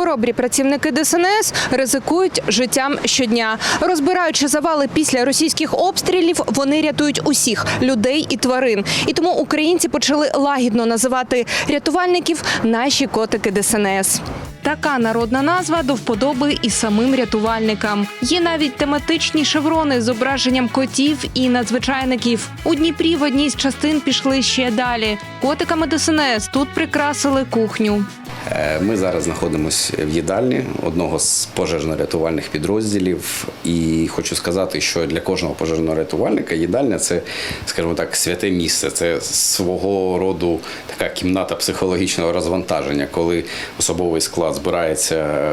Хоробрі працівники ДСНС ризикують життям щодня. Розбираючи завали після російських обстрілів, вони рятують усіх людей і тварин. І тому українці почали лагідно називати рятувальників наші котики ДСНС. Така народна назва до вподоби і самим рятувальникам. Є навіть тематичні шеврони з зображенням котів і надзвичайників. У Дніпрі в одній з частин пішли ще далі. Котиками ДСНС тут прикрасили кухню. Е, Ми зараз знаходимося в їдальні одного з пожежно-рятувальних підрозділів. І хочу сказати, що для кожного пожежного рятувальника їдальня це, скажімо так, святе місце. Це свого роду така кімната психологічного розвантаження, коли особовий склад збирається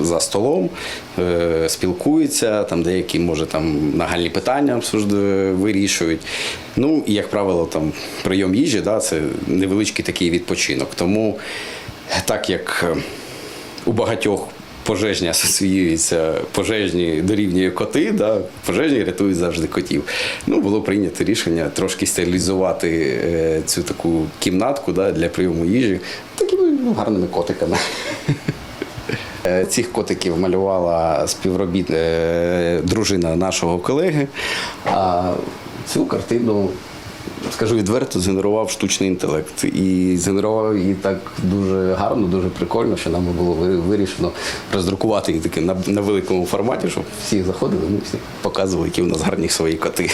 за столом, е, спілкується, там деякі, може, там нагальні питання вирішують. Ну і, як правило, там прийом їжі, да, це невеличкий такий відпочинок. Тому так як е, у багатьох пожежні асоціюються, пожежні дорівнює коти, да, пожежні рятують завжди котів. Ну, було прийнято рішення трошки стерилізувати е, цю таку кімнатку да, для прийому їжі такими ну, гарними котиками. Е, Цих котиків малювала співробіт дружина нашого колеги. А цю картину, скажу відверто, згенерував штучний інтелект. І згенерував її так дуже гарно, дуже прикольно, що нам було вирішено роздрукувати її таки на, на великому форматі, щоб всі заходили, ми всі показували, які в нас гарні свої коти.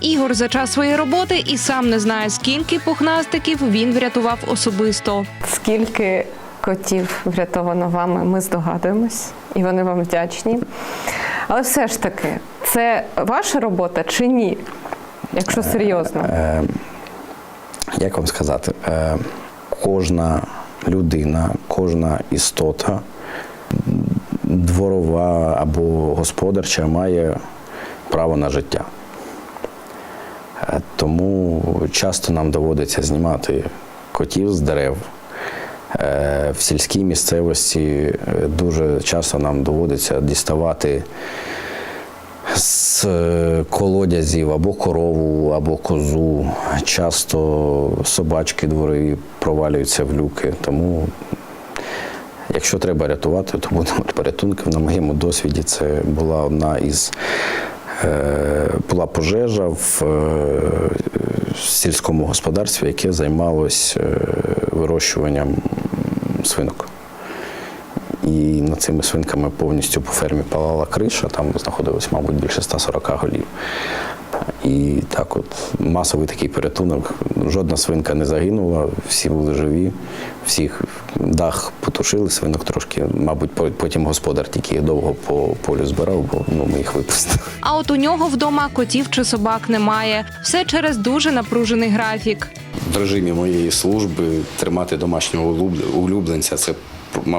Ігор за час своєї роботи і сам не знає, скільки пухнастиків він врятував особисто. Скільки котів врятовано вами, ми здогадуємось, і вони вам вдячні. Але все ж таки, це ваша робота чи ні? Якщо серйозно. Е, як вам сказати, е, кожна людина, кожна істота, дворова або господарча, має право на життя. Е, Тому часто нам доводиться знімати котів з дерев. Е, В сільській місцевості е, дуже часто нам доводиться діставати з е, колодязів або корову, або козу. Часто собачки дворові провалюються в люки. Тому, якщо треба рятувати, то будемо порятунки. На моєму досвіді це була одна із е, була пожежа в е, сільському господарстві, яке займалось вирощуванням свинок. І над цими свинками повністю по фермі палала криша, там знаходилось, мабуть, більше 140 голів. І так от масовий такий порятунок. Жодна свинка не загинула, всі були живі, всіх дах потушили, свинок трошки. Мабуть, потім господар тільки довго по полю збирав, бо ну, ми їх випустили. А от у нього вдома котів чи собак немає. Все через дуже напружений графік. В режимі моєї служби тримати домашнього улюбленця це,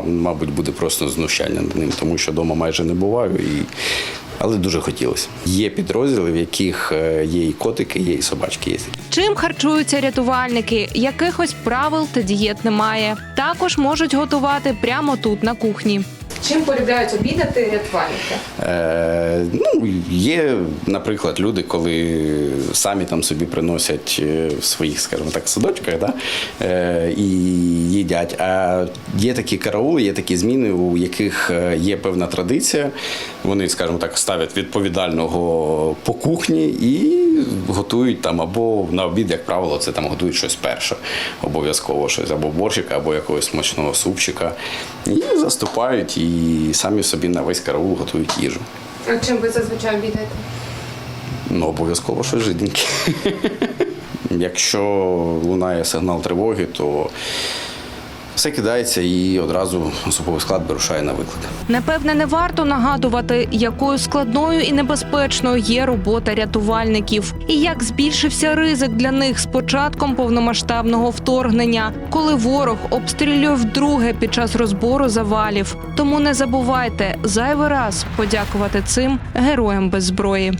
мабуть, буде просто знущання над ним, тому що вдома майже не буваю. І... Але дуже хотілося. Є підрозділи, в яких е, є і котики, є і собачки. Є. Чим харчуються рятувальники? Якихось правил та дієт немає. Також можуть готувати прямо тут на кухні. Чим полюбляють обідати рятувальники? Е, ну, є, наприклад, люди, коли самі там собі приносять е, в своїх, скажімо так, садочках да, е, і їдять. А є такі караули, є такі зміни, у яких е, є певна традиція. Вони, скажімо так, ставлять відповідального по кухні і готують там або на обід, як правило, це там готують щось перше. Обов'язково щось, або борщика, або якогось смачного супчика. І заступають і самі собі на весь караул готують їжу. А чим ви зазвичай обідаєте? Ну, обов'язково щось жиденьке. Якщо лунає сигнал тривоги, то все кидається і одразу особовий склад вирушає на виклик. Напевне, не варто нагадувати, якою складною і небезпечною є робота рятувальників, і як збільшився ризик для них з початком повномасштабного вторгнення, коли ворог обстрілює вдруге під час розбору завалів. Тому не забувайте зайвий раз подякувати цим героям без зброї.